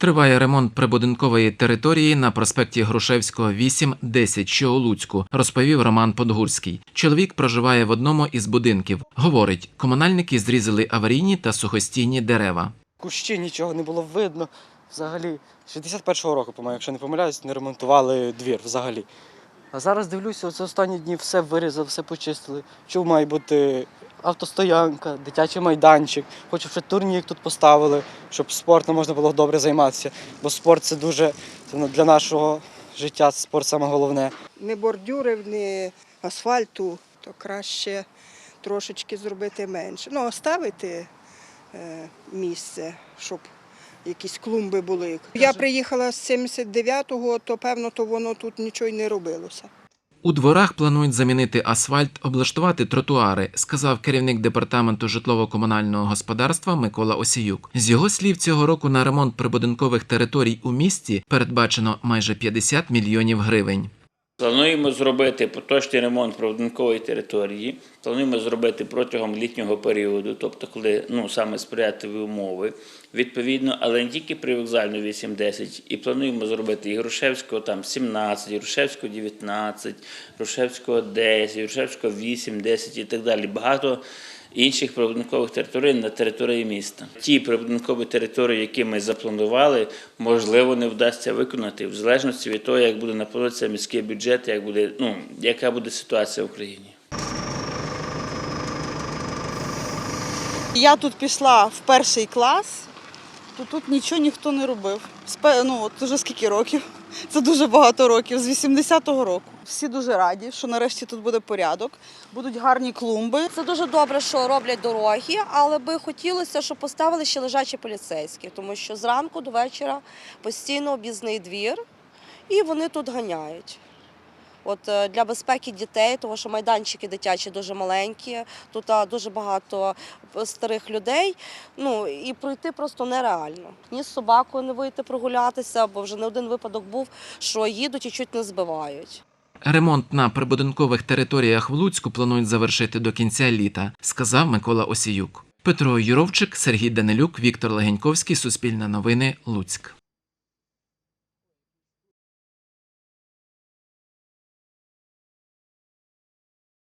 Триває ремонт прибудинкової території на проспекті Грушевського 8, 10, що у Луцьку, розповів Роман Подгурський. Чоловік проживає в одному із будинків. Говорить, комунальники зрізали аварійні та сухостійні дерева. Кущі нічого не було видно. Взагалі, 61-го року, по-моєму, якщо не помиляюсь, не ремонтували двір взагалі. А зараз дивлюся, це останні дні все вирізали, все почистили. Чув, має бути автостоянка, дитячий майданчик. Хочу, щоб турнік тут поставили, щоб спортом можна було добре займатися. Бо спорт це дуже для нашого життя, спорт саме головне. не бордюрів, не асфальту, то краще трошечки зробити менше. Ну, оставити е, місце, щоб якісь клумби були. Я приїхала з 79-го, то певно, то воно тут нічого й не робилося. У дворах планують замінити асфальт, облаштувати тротуари, сказав керівник департаменту житлово-комунального господарства Микола Осіюк. З його слів, цього року на ремонт прибудинкових територій у місті передбачено майже 50 мільйонів гривень. Плануємо зробити поточний ремонт прибудинкової території. Плануємо зробити протягом літнього періоду, тобто коли ну саме сприятливі умови, відповідно, але не тільки при вокзальну 8-10. І плануємо зробити і Грушевського там 17, і Грушевського 19, Грушевського 10, і Грушевського 8, 10 і так далі. Багато інших прибудинкових територій на території міста. Ті прибудинкові території, які ми запланували, можливо, не вдасться виконати в залежності від того, як буде наповнитися міський бюджет, як буде, ну, яка буде ситуація в Україні. Я тут пішла в перший клас, то тут нічого ніхто не робив. Ну, от уже скільки років? Це дуже багато років, з 80-го року. Всі дуже раді, що нарешті тут буде порядок, будуть гарні клумби. Це дуже добре, що роблять дороги, але би хотілося, щоб поставили ще лежачі поліцейські, тому що зранку до вечора постійно об'їзний двір, і вони тут ганяють. От е, для безпеки дітей, тому що майданчики дитячі дуже маленькі, тут дуже багато старих людей. Ну і пройти просто нереально. Ні з собакою не вийти прогулятися, бо вже не один випадок був, що їдуть і чуть не збивають. Ремонт на прибудинкових територіях в Луцьку планують завершити до кінця літа, сказав Микола Осіюк. Петро Юровчик, Сергій Данилюк, Віктор Легеньковський, Суспільне новини, Луцьк.